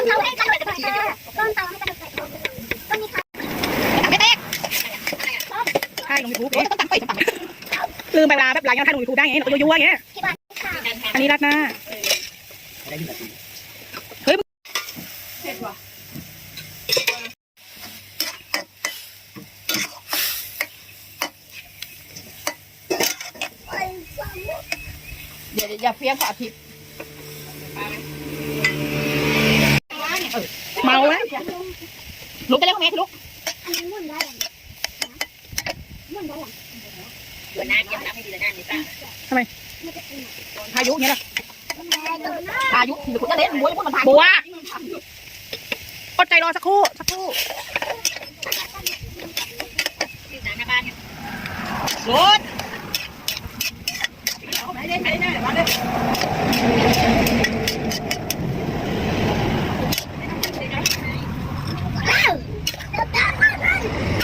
ำเตาให้กระโดดกระโดดต้นเตาให้กระโดดต้นนี้ค่ะไม่เต๊กใช่ลงยูทูบเอ๊ะต้องตั้งไปตั้งลืมไปเวลาแบบไลน์ถ่ายลงยูทูบได้ไงเรายั่วๆอย่างเงี้ยที่บ้านค่ะอันนี้ราดหน้าเดี๋ยวอย่าเฟี้ยงขออาทิตย์ เมาไหมลุกไปเล่นของแม่ลุกอันนี้มุ่นได้หรือมุ่นได้หรือตัวน้ำยังน้ำไม่ดีเลยน้ำนี่ซ่าพายุเงี้ยนะพายุหรือคุณจะเล่นมวยพวกมันพายุบัวอดใจรอสักครู่สักครู่น้ำหน้าบ้านเนี่ยรถ